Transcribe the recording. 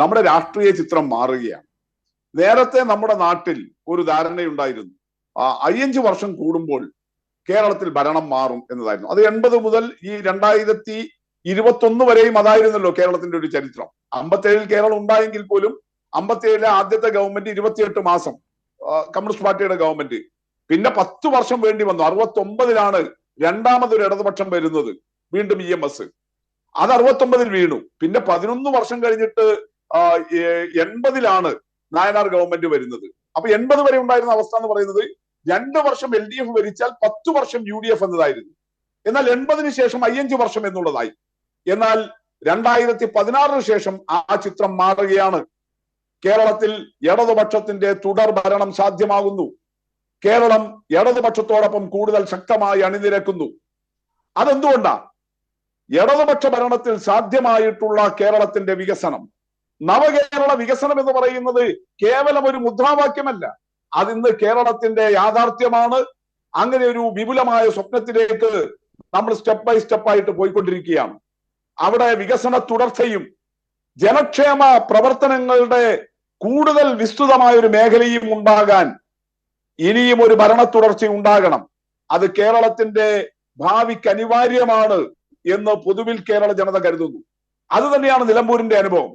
നമ്മുടെ രാഷ്ട്രീയ ചിത്രം മാറുകയാണ്. നേരത്തെ നമ്മുടെ നാട്ടിൽ ഒരു ധാരണയുണ്ടായിരുന്നു. അയ്യഞ്ച് വർഷം കൂടുമ്പോൾ കേരളത്തിൽ ഭരണം മാറും എന്നതായിരുന്നു. അത് എൺപത് മുതൽ ഈ രണ്ടായിരത്തി ഇരുപത്തൊന്ന് വരെയും അതായിരുന്നല്ലോ കേരളത്തിന്റെ ഒരു ചരിത്രം. അമ്പത്തേഴിൽ കേരളം ഉണ്ടായെങ്കിൽ പോലും അമ്പത്തേഴിലെ ആദ്യത്തെ ഗവൺമെന്റ് ഇരുപത്തിയെട്ട് മാസം കമ്മ്യൂണിസ്റ്റ് പാർട്ടിയുടെ ഗവൺമെന്റ് പിന്നെ പത്ത് വർഷം വേണ്ടി വന്നു. അറുപത്തി ഒമ്പതിലാണ് രണ്ടാമതൊരു ഇടതുപക്ഷം വരുന്നത് വീണ്ടും ഇ എം എസ്. അത് അറുപത്തൊമ്പതിൽ വീണു. പിന്നെ പതിനൊന്ന് വർഷം കഴിഞ്ഞിട്ട് എൺപതിലാണ് നായനാർ ഗവൺമെന്റ് വരുന്നത്. അപ്പൊ എൺപത് വരെ ഉണ്ടായിരുന്ന അവസ്ഥ എന്ന് പറയുന്നത് രണ്ട് വർഷം എൽ ഡി എഫ് ഭരിച്ചാൽ പത്ത് വർഷം യു ഡി എഫ് എന്നതായിരുന്നു. എന്നാൽ എൺപതിന് ശേഷം അയ്യഞ്ച് വർഷം എന്നുള്ളതായി. എന്നാൽ രണ്ടായിരത്തി പതിനാറിന് ശേഷം ആ ചിത്രം മാറുകയാണ്. കേരളത്തിൽ ഇടതുപക്ഷത്തിന്റെ തുടർ ഭരണം സാധ്യമാകുന്നു. കേരളം ഇടതുപക്ഷത്തോടൊപ്പം കൂടുതൽ ശക്തമായി അണിനിരക്കുന്നു. അതെന്തുകൊണ്ടാ? ഇടതുപക്ഷ ഭരണത്തിൽ സാധ്യമായിട്ടുള്ള കേരളത്തിന്റെ വികസനം. നവകേരള വികസനം എന്ന് പറയുന്നത് കേവലം ഒരു മുദ്രാവാക്യമല്ല. അതിന്ന് കേരളത്തിന്റെ യാഥാർത്ഥ്യമാണ്. അങ്ങനെ ഒരു വിപുലമായ സ്വപ്നത്തിലേക്ക് നമ്മൾ സ്റ്റെപ്പ് ബൈ സ്റ്റെപ്പ് ആയിട്ട് പോയിക്കൊണ്ടിരിക്കുകയാണ്. അവിടെ വികസന തുടർച്ചയും ജനക്ഷേമ പ്രവർത്തനങ്ങളുടെ കൂടുതൽ വിസ്തൃതമായ ഒരു മേഖലയും ഉണ്ടാകാൻ ഇനിയും ഒരു ഭരണ തുടർച്ച ഉണ്ടാകണം. അത് കേരളത്തിന്റെ ഭാവിക്ക് അനിവാര്യമാണ് എന്ന് പൊതുവിൽ കേരള ജനത കരുതുന്നു. അത് തന്നെയാണ് നിലമ്പൂരിന്റെ അനുഭവം.